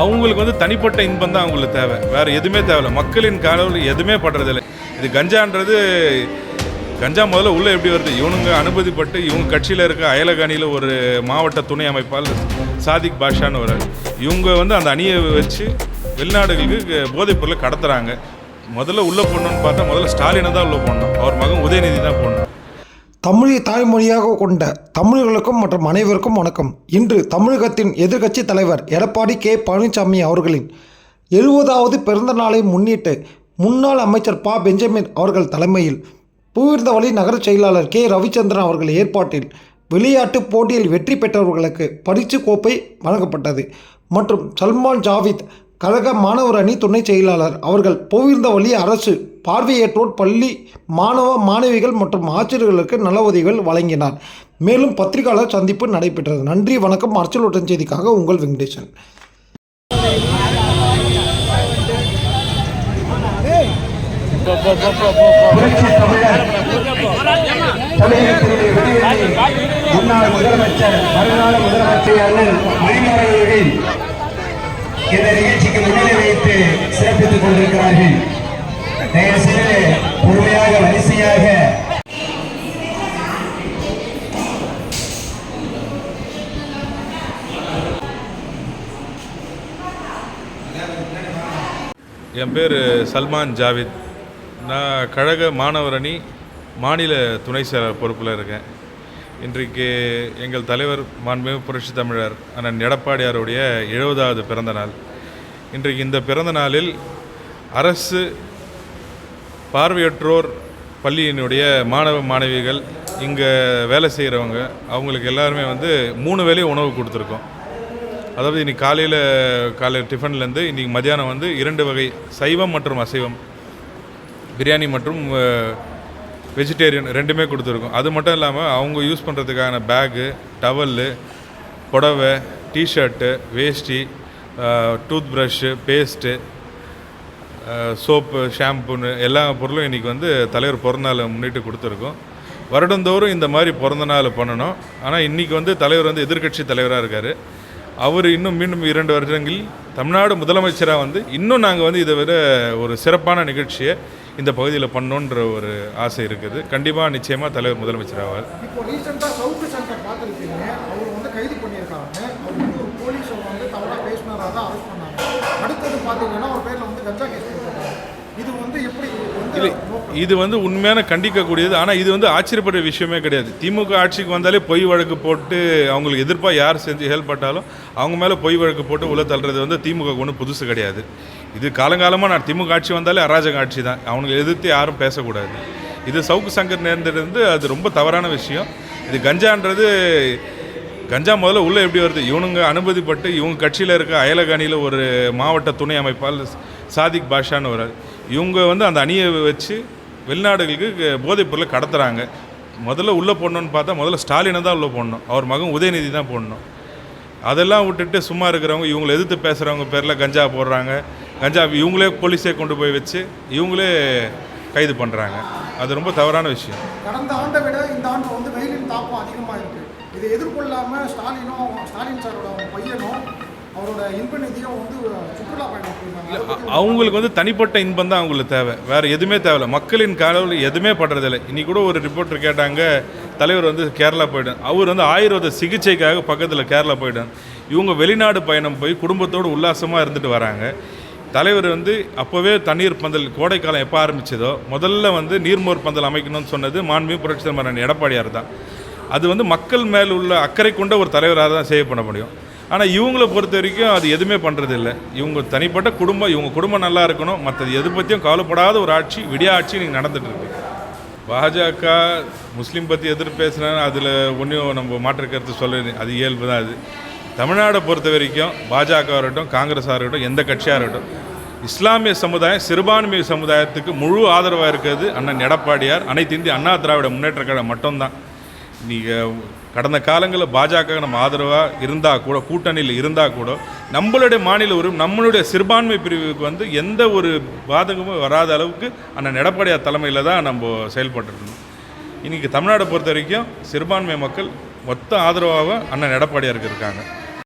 அவங்களுக்கு வந்து தனிப்பட்ட இன்பம் தான் அவங்களுக்கு தேவை. வேறு எதுவுமே தேவையில்ல. மக்களின் காலவில் எதுவுமே படுறதில்லை. இது கஞ்சான்றது கஞ்சா முதல்ல உள்ளே எப்படி வருது? இவனுங்க அனுமதிப்பட்டு இவங்க கட்சியில் இருக்க அயலகாணியில் ஒரு மாவட்ட துணை அமைப்பால் சாதிக் பாஷான்னு ஒரு இவங்க வந்து அந்த அணியை வச்சு வெளிநாடுகளுக்கு போதைப் பொருளை முதல்ல உள்ளே போடணும்னு பார்த்தா முதல்ல ஸ்டாலினை தான் உள்ளே போடணும். அவர் மகன் உதயநிதி தான் போடணும். தமிழை தாய்மொழியாக கொண்ட தமிழர்களுக்கும் மற்றும் அனைவருக்கும் வணக்கம். இன்று தமிழகத்தின் எதிர்க்கட்சி தலைவர் எடப்பாடி கே. பழனிசாமி அவர்களின் எழுபதாவது பிறந்த நாளை முன்னிட்டு முன்னாள் அமைச்சர் ப. பெஞ்சமின் அவர்கள் தலைமையில் பூவிருந்தவழி நகரச் செயலாளர் கே. ரவிச்சந்திரன் அவர்கள் ஏற்பாட்டில் விளையாட்டுப் போட்டியில் வெற்றி பெற்றவர்களுக்கு பரிசு கோப்பை வழங்கப்பட்டது. மற்றும் சல்மான் ஜாவித் கழக மாணவர் அணி துணை செயலாளர் அவர்கள் பூவிருந்தவழி அரசு பார்வையற்றோர் பள்ளி மாணவ மாணவிகள் மற்றும் ஆசிரியர்களுக்கு நல உதவிகள் வழங்கினார். மேலும் பத்திரிகையாளர் சந்திப்பு நடைபெற்றது. நன்றி வணக்கம். அரசியல் செய்திக்காக உங்கள் வெங்கடேசன். முன்னாள் முதலமைச்சர் வருங்கால முதலமைச்சர் அண்ணன் மணிமாறவர்கள் இந்த நிகழ்ச்சிக்கு முன்னிலை வைத்து என் பேர் சல்மான் ஜாவித். நான் கழக மாணவரணி மாநில துணை செயலர் பொறுப்பில் இருக்கேன். இன்றைக்கு எங்கள் தலைவர் மாண்புமிகு புரட்சி தமிழர் அண்ணன் எடப்பாடியாருடைய எழுபதாவது பிறந்த நாள். இன்றைக்கு இந்த பிறந்த நாளில் அரசு பார்வையற்றோர் பள்ளியினுடைய மாணவ மாணவிகள் இங்கே வேலை செய்கிறவங்க அவங்களுக்கு எல்லாருமே வந்து மூணு வேளையும் உணவு கொடுத்துருக்கோம். அதாவது இன்றைக்கி காலையில் காலை டிஃபன்லேருந்து இன்றைக்கி மதியானம் வந்து இரண்டு வகை சைவம் மற்றும் அசைவம். பிரியாணி மற்றும் வெஜிடேரியன் ரெண்டுமே கொடுத்துருக்கோம். அது மட்டும் இல்லாமல் அவங்க யூஸ் பண்ணுறதுக்கான பேகு டவல்லு புடவை T shirt veshti tooth brush paste soap ஷாம்புன்னு எல்லா பொருளும் இன்றைக்கி வந்து தலைவர் பிறந்தநாளை முன்னிட்டு கொடுத்துருக்கோம். வருடந்தோறும் இந்த மாதிரி பிறந்த நாள் பண்ணணும். ஆனால் இன்றைக்கி வந்து தலைவர் வந்து எதிர்க்கட்சி தலைவராக இருக்கார். அவர் இன்னும் மீண்டும் இரண்டு வருடங்களில் தமிழ்நாடு முதலமைச்சராக வந்து இன்னும் நாங்கள் வந்து இதை விட ஒரு சிறப்பான நிகழ்ச்சியை இந்த பகுதியில் பண்ணோன்ற ஒரு ஆசை இருக்குது. கண்டிப்பாக நிச்சயமாக தலைவர் முதலமைச்சர் ஆவார். இது வந்து எப்படி இல்லை இது வந்து உண்மையான கண்டிக்கக்கூடியது. ஆனால் இது வந்து ஆச்சரியப்படுற விஷயமே கிடையாது. திமுக ஆட்சிக்கு வந்தாலே பொய் வழக்கு போட்டு அவங்களுக்கு எதிர்ப்பாக யார் செஞ்சு ஹெல்ப் பண்ணாலும் அவங்க மேலே பொய் வழக்கு போட்டு உள்ள தள்ளுறது வந்து திமுக ஒன்றும் புதுசு கிடையாது. இது காலங்காலமாக நான் திமுக ஆட்சி வந்தாலே அராஜக ஆட்சி தான். அவங்களை எதிர்த்து யாரும் பேசக்கூடாது. இது சவுக்கு சங்கர் நேர்ந்திருந்து அது ரொம்ப தவறான விஷயம். இது கஞ்சான்றது கஞ்சா முதல்ல உள்ளே எப்படி வருது? இவனுங்க அனுமதிப்பட்டு இவங்க கட்சியில் இருக்க அயலகாணியில் ஒரு மாவட்ட துணை அமைப்பால் சாதிக் பாஷான்னு ஒரு இவங்க வந்து அந்த அணியை வச்சு வெளிநாடுகளுக்கு போதைப் பொருளை கடத்துகிறாங்க முதல்ல உள்ளே போடணும்னு பார்த்தா முதல்ல ஸ்டாலினை தான் உள்ளே போடணும். அவர் மகன் உதயநிதி தான் போடணும். அதெல்லாம் விட்டுட்டு சும்மா இருக்கிறவங்க இவங்களை எதிர்த்து பேசுகிறவங்க பேரில் கஞ்சா போடுறாங்க. கஞ்சா இவங்களே போலீஸே கொண்டு போய் வச்சு இவங்களே கைது பண்ணுறாங்க அது ரொம்ப தவறான விஷயம். கடந்த ஆண்டை விட இந்த ஆண்டு வந்து வெயிலின் தாக்கம் அதிகமாக இருக்குது இதை எதிர்கொள்ளாமல் ஸ்டாலினும் ஸ்டாலின் சாரோட பையனும் அவங்களுக்கு வந்து தனிப்பட்ட இன்பம் தான் அவங்களுக்கு தேவை. வேறு எதுவுமே தேவையில்ல. மக்களின் காலவில் எதுவுமே படுறதில்லை. இன்னைக்கு கூட ஒரு ரிப்போர்ட்டர் கேட்டாங்க தலைவர் வந்து கேரளா போயிட்டார். அவர் வந்து ஆயுர்வேத சிகிச்சைக்காக பக்கத்தில் கேரளா போயிட்டார். இவங்க வெளிநாடு பயணம் போய் குடும்பத்தோடு உல்லாசமாக இருந்துட்டு வராங்க. தலைவர் வந்து அப்போவே தண்ணீர் பந்தல் கோடைக்காலம் எப்போ ஆரம்பிச்சதோ முதல்ல வந்து நீர்மோர் பந்தல் அமைக்கணும்னு சொன்னது மாண்புமிகு புரட்சி தலைவர் எடப்பாடியார் தான். அது வந்து மக்கள் மேல் உள்ள அக்கறை கொண்ட ஒரு தலைவராக தான் சேவ் பண்ண முடியும். ஆனால் இவங்கள பொறுத்த வரைக்கும் அது எதுவுமே பண்ணுறது இல்லை இவங்க தனிப்பட்ட குடும்பம் இவங்க குடும்பம் நல்லா இருக்கணும். மற்றது எது பற்றியும் கவலைப்படாத ஒரு ஆட்சி விடிய ஆட்சி நீங்கள் நடந்துகிட்ருக்கு பாஜக முஸ்லீம் பற்றி எதிர்ப்பு பேசுனா அதில் ஒன்றும் நம்ம மாற்று கருத்து சொல்ல அது இயல்பு தான் அது. தமிழ்நாடை பொறுத்த வரைக்கும் பாஜக இருக்கட்டும் காங்கிரஸாக இருக்கட்டும் எந்த கட்சியாக இருக்கட்டும் இஸ்லாமிய சமுதாயம் சிறுபான்மை சமுதாயத்துக்கு முழு ஆதரவாக இருக்கிறது அண்ணன் எடப்பாடியார். அனைத்து இந்திய அண்ணா திராவிட முன்னேற்ற கழகம் மட்டும்தான். நீங்கள் கடந்த காலங்களில் பாஜக நம்ம ஆதரவாக இருந்தால் கூட கூட்டணியில் இருந்தால் கூட நம்மளுடைய மாநில உரிமை நம்மளுடைய சிறுபான்மை பிரிவுக்கு வந்து எந்த ஒரு பாதகமும் வராத அளவுக்கு அண்ணன் எடப்பாடியார் தலைமையில் தான் நம்ம செயல்பட்டுருக்கணும். இன்றைக்கி தமிழ்நாடை பொறுத்த வரைக்கும் சிறுபான்மை மக்கள் மொத்த ஆதரவாக அண்ணன் எடப்பாடியாருக்கு இருக்காங்க.